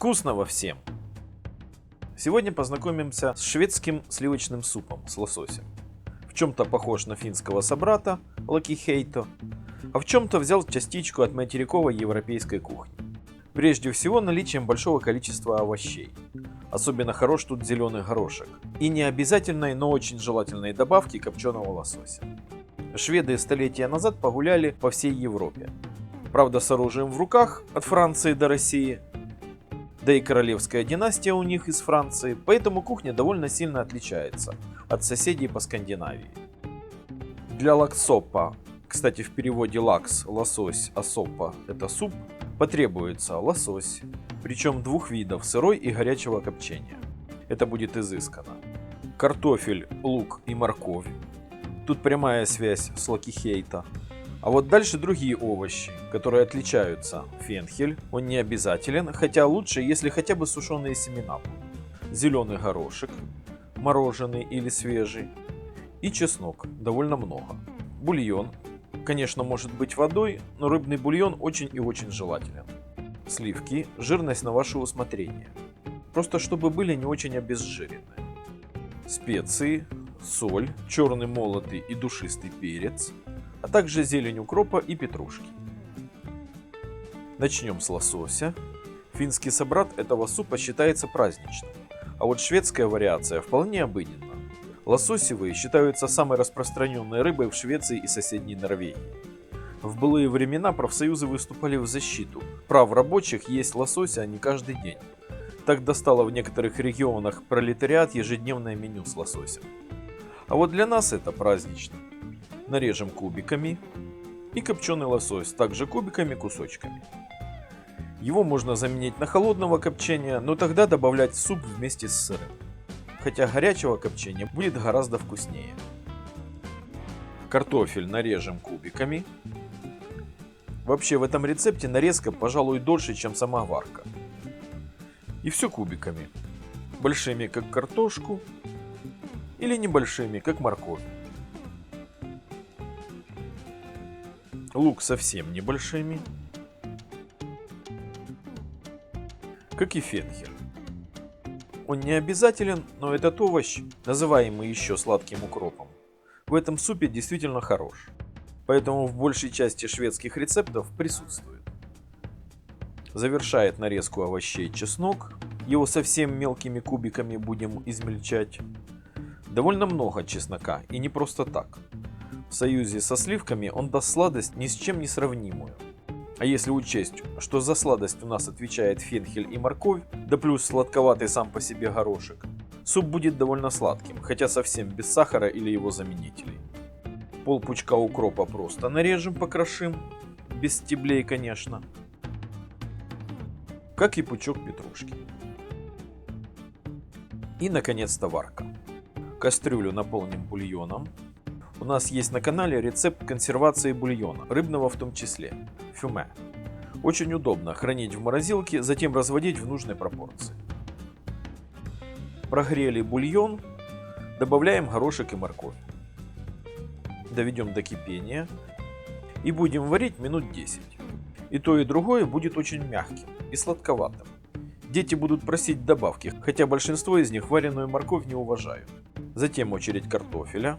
Вкусного всем! Сегодня познакомимся с шведским сливочным супом с лососем. В чем-то похож на финского собрата лакихейто, а в чем-то взял частичку от материковой европейской кухни. Прежде всего наличием большого количества овощей. Особенно хорош тут зеленый горошек. И не обязательной, но очень желательной добавки копченого лосося. Шведы столетия назад погуляли по всей Европе. Правда с оружием в руках от Франции до России. Да и королевская династия у них из Франции, поэтому кухня довольно сильно отличается от соседей по Скандинавии. Для лаксопа, кстати в переводе лакс – лосось, а сопа – это суп, потребуется лосось, причем двух видов – сырой и горячего копчения. Это будет изысканно. Картофель, лук и морковь. Тут прямая связь с лакихейта. А вот дальше другие овощи, которые отличаются. Фенхель, он не обязателен, хотя лучше, если хотя бы сушеные семена. Зеленый горошек, мороженый или свежий. И чеснок, довольно много. Бульон, конечно может быть водой, но рыбный бульон очень и очень желателен. Сливки, жирность на ваше усмотрение. Просто чтобы были не очень обезжиренные. Специи, соль, черный молотый и душистый перец – а также зелень укропа и петрушки. Начнем с лосося. Финский собрат этого супа считается праздничным, а вот шведская вариация вполне обыденна. Лососевые считаются самой распространенной рыбой в Швеции и соседней Норвегии. В былые времена профсоюзы выступали в защиту. Прав рабочих есть лосося не каждый день. Так достало в некоторых регионах пролетариат ежедневное меню с лососем. А вот для нас это празднично нарежем кубиками. И копченый лосось, также кубиками кусочками. Его можно заменить на холодного копчения, но тогда добавлять в суп вместе с сыром. Хотя горячего копчения будет гораздо вкуснее. Картофель нарежем кубиками. Вообще в этом рецепте нарезка, пожалуй, дольше, чем сама варка. И все кубиками. Большими, как картошку, или небольшими, как морковь. Лук совсем небольшими. Как и фенхер. Он не обязателен, но этот овощ, называемый еще сладким укропом, в этом супе действительно хорош. Поэтому в большей части шведских рецептов присутствует. Завершает нарезку овощей чеснок. Его совсем мелкими кубиками будем измельчать. Довольно много чеснока и не просто так. В союзе со сливками он даст сладость ни с чем не сравнимую. А если учесть, что за сладость у нас отвечает фенхель и морковь, да плюс сладковатый сам по себе горошек, суп будет довольно сладким, хотя совсем без сахара или его заменителей. Пол пучка укропа просто нарежем, покрошим, без стеблей, конечно, как и пучок петрушки. И наконец-то варка. Кастрюлю наполним бульоном, у нас есть на канале рецепт консервации бульона, рыбного в том числе, фюме. Очень удобно хранить в морозилке, затем разводить в нужной пропорции. Прогрели бульон, добавляем горошек и морковь. Доведем до кипения и будем варить минут 10. И то и другое будет очень мягким и сладковатым. Дети будут просить добавки, хотя большинство из них вареную морковь не уважают. Затем очередь картофеля,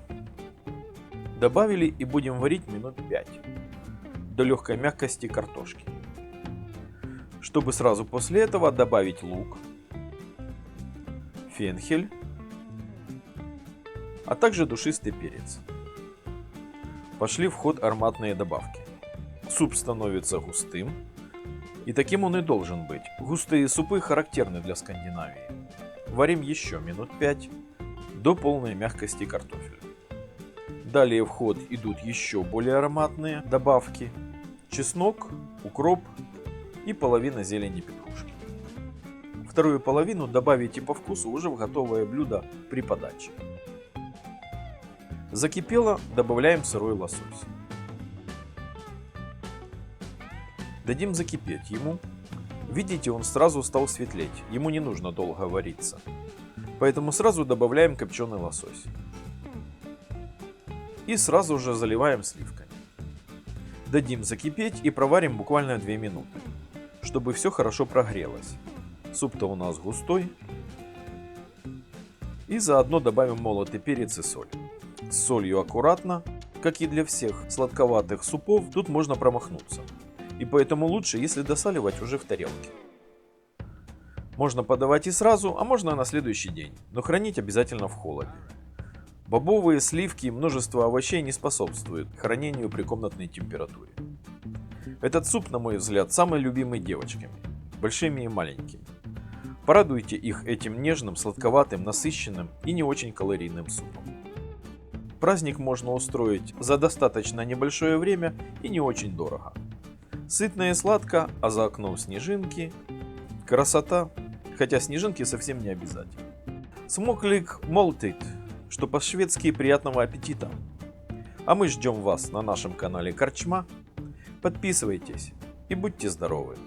Добавили и будем варить минут 5 до легкой мягкости картошки. Чтобы сразу после этого добавить лук, фенхель, а также душистый перец. Пошли в ход ароматные добавки. Суп становится густым, и таким он и должен быть. Густые супы характерны для Скандинавии. Варим еще минут 5 до полной мягкости картофеля. Далее в ход идут еще более ароматные добавки. Чеснок, укроп и половина зелени петрушки. Вторую половину добавите по вкусу уже в готовое блюдо при подаче. Закипело, добавляем сырой лосось. Дадим закипеть ему. Видите, он сразу стал светлеть, ему не нужно долго вариться. Поэтому сразу добавляем копченый лосось и сразу же заливаем сливками. Дадим закипеть и проварим буквально 2 минуты, чтобы все хорошо прогрелось. Суп-то у нас густой. И заодно добавим молотый перец и соль. С солью аккуратно. Как и для всех сладковатых супов, тут можно промахнуться. И поэтому лучше, если досаливать уже в тарелке. Можно подавать и сразу, а можно на следующий день, но хранить обязательно в холоде. Бобовые, сливки и множество овощей не способствуют хранению при комнатной температуре. Этот суп, на мой взгляд, самый любимый девочками, большими и маленькими. Порадуйте их этим нежным, сладковатым, насыщенным и не очень калорийным супом. Праздник можно устроить за достаточно небольшое время и не очень дорого. Сытно и сладко, а за окном снежинки. Красота, хотя снежинки совсем не обязательно. Смоклик молтит, что по-шведски приятного аппетита. А мы ждем вас на нашем канале Корчма. Подписывайтесь и будьте здоровы!